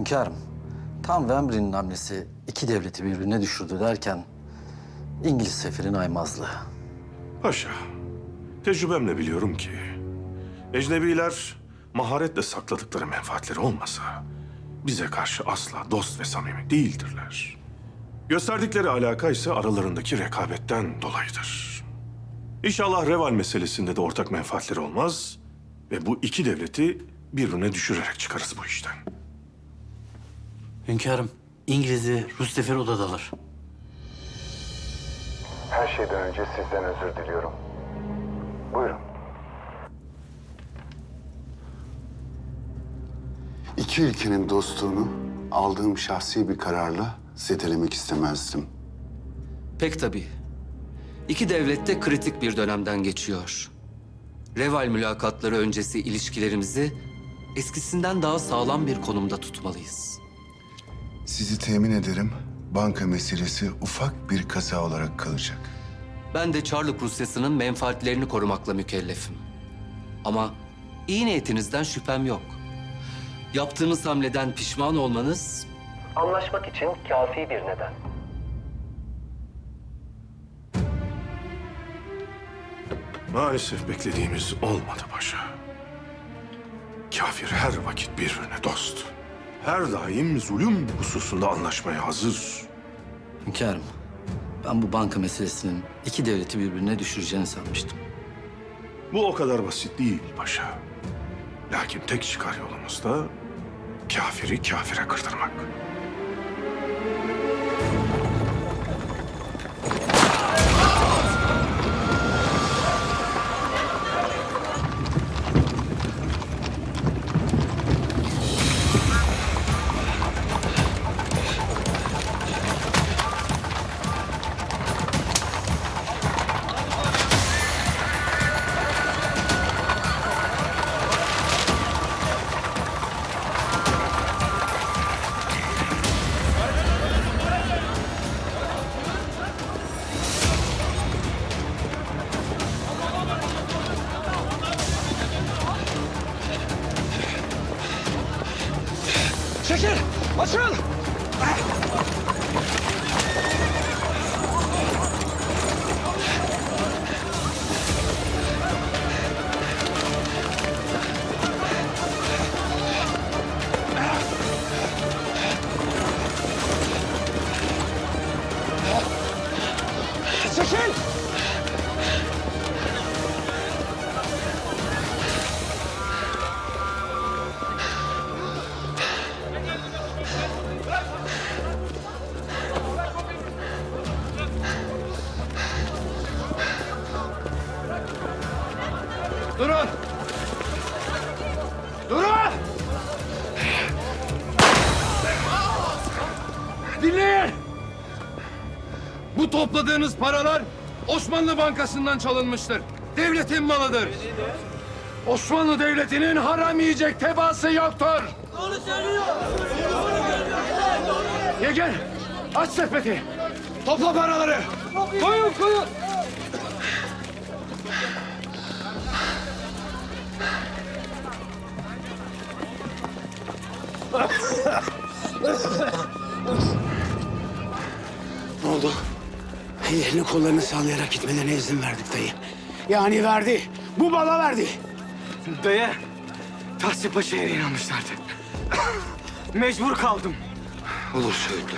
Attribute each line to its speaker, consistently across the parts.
Speaker 1: Hünkârım, tam Wembley'nin hamlesi iki devleti birbirine düşürdü derken İngiliz seferin aymazlığı.
Speaker 2: Paşa, tecrübemle biliyorum ki ecnebiler maharetle sakladıkları menfaatleri olmasa bize karşı asla dost ve samimi değildirler. Gösterdikleri alaka ise aralarındaki rekabetten dolayıdır. İnşallah Reval meselesinde de ortak menfaatleri olmaz ve bu iki devleti birbirine düşürerek çıkarız bu işten.
Speaker 3: Hünkârım, İngiliz ve Rus seferi odadalar.
Speaker 4: Her şeyden önce sizden özür diliyorum. Buyurun. İki ülkenin dostluğunu aldığım şahsi bir kararla zedelemek istemezdim.
Speaker 5: Pek tabii. İki devlet de kritik bir dönemden geçiyor. Reval mülakatları öncesi ilişkilerimizi eskisinden daha sağlam bir konumda tutmalıyız.
Speaker 4: Sizi temin ederim. Banka meselesi ufak bir kaza olarak kalacak.
Speaker 5: Ben de Çarlık Rusyası'nın menfaatlerini korumakla mükellefim. Ama iyi niyetinizden şüphem yok. Yaptığınız hamleden pişman olmanız... Anlaşmak için kafi bir neden.
Speaker 2: Maalesef beklediğimiz olmadı paşa. Kafir her vakit birbirine dost. Her daim zulüm hususunda anlaşmaya hazır.
Speaker 1: Hünkârım, ben bu banka meselesinin iki devleti birbirine düşüreceğini sanmıştım.
Speaker 2: Bu o kadar basit değil paşa. Lakin tek çıkar yolumuz da kafiri kafire kırdırmak.
Speaker 6: Açıl! Çekil! Bu topladığınız paralar Osmanlı Bankası'ndan çalınmıştır. Devletin malıdır. Osmanlı Devleti'nin haram yiyecek tebaası yoktur. Doğru söylüyor. Yeger, aç sepeti. Topla paraları. Koyun, koyun.
Speaker 7: Ne oldu? Elini kollarını sallayarak gitmelerine izin verdik dayı. Yani verdi. Bu bana verdi.
Speaker 6: Dayı, Tahsin Paşa'ya inanmışlardı. Mecbur kaldım.
Speaker 7: Olur söyledi.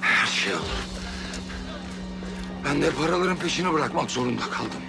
Speaker 7: Her şey olur. Ben de paraların peşini bırakmak zorunda kaldım.